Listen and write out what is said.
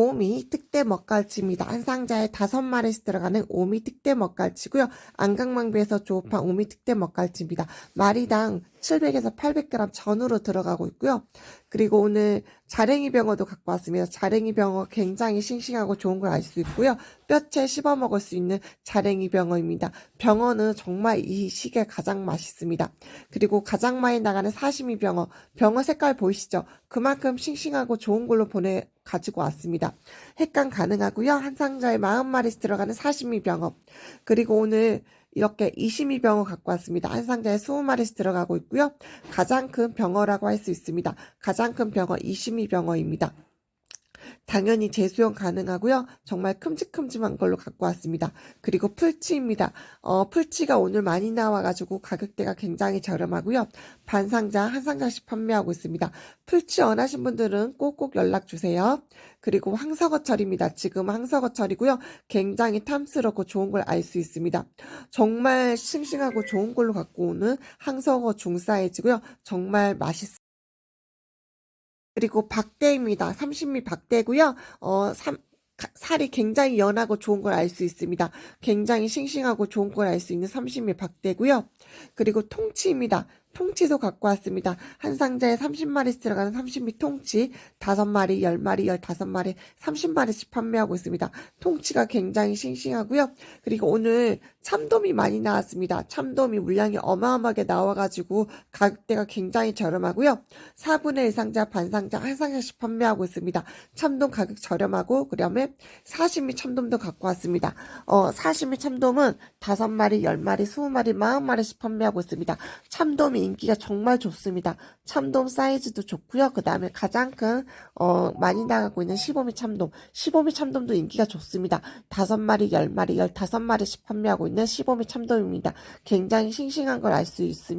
오미 특대 먹갈치입니다. 한 상자에 다섯 마리씩 들어가는 오미 특대 먹갈치고요. 안강망비에서 조업한 오미 특대 먹갈치입니다. 마리당 700에서 800g 전으로 들어가고 있고요. 그리고 오늘 자랭이 병어도 갖고 왔습니다. 자랭이 병어 굉장히 싱싱하고 좋은 걸 알 수 있고요. 뼈채 씹어 먹을 수 있는 자랭이 병어입니다. 병어는 정말 이 시기에 가장 맛있습니다. 그리고 가장 많이 나가는 사시미 병어. 병어 색깔 보이시죠? 그만큼 싱싱하고 좋은 걸로 보내 가지고 왔습니다. 횟감 가능하고요. 한 상자에 40마리씩 들어가는 사시미 병어. 그리고 오늘 이렇게 이시미 병어 갖고 왔습니다. 한 상자에 20마리씩 들어가고 있고요. 가장 큰 병어라고 할 수 있습니다. 가장 큰 병어 이시미 병어입니다. 당연히 재수용 가능하고요. 정말 큼직큼직한 걸로 갖고 왔습니다. 그리고 풀치입니다. 어, 풀치가 오늘 많이 나와가지고 가격대가 굉장히 저렴하고요. 반 상자, 한 상자씩 판매하고 있습니다. 풀치 원하신 분들은 꼭꼭 연락 주세요. 그리고 황석어철입니다. 지금 황석어철이고요. 굉장히 탐스럽고 좋은 걸 알 수 있습니다. 정말 싱싱하고 좋은 걸로 갖고 오는 황석어 중 사이즈고요. 정말 맛있습니다. 그리고 박대입니다. 30미 박대고요. 어, 삼, 가- 살이 굉장히 연하고 좋은 걸 알 수 있습니다. 굉장히 싱싱하고 좋은 걸 알 수 있는 30미 박대고요. 그리고 통치입니다. 통치도 갖고 왔습니다. 한 상자에 30마리씩 들어가는 30미 통치, 5마리, 10마리, 15마리, 30마리씩 판매하고 있습니다. 통치가 굉장히 싱싱하고요. 그리고 오늘 참돔이 많이 나왔습니다. 참돔이 물량이 어마어마하게 나와가지고 가격대가 굉장히 저렴하고요. 4분의 1 상자, 반 상자, 한 상자씩 판매하고 있습니다. 참돔 가격 저렴하고 그다음에 사시미 참돔도 갖고 왔습니다. 어, 사시미 참돔은 5마리, 10마리, 20마리, 40마리씩 판매하고 있습니다. 참돔이 인기가 정말 좋습니다. 참돔 사이즈도 좋고요. 그 다음에 가장 큰, 어, 많이 나가고 있는 15미 참돔. 15미 참돔도 인기가 좋습니다. 5마리, 10마리, 15마리씩 판매하고 있는 15미 참돔입니다. 굉장히 싱싱한 걸 알 수 있습니다.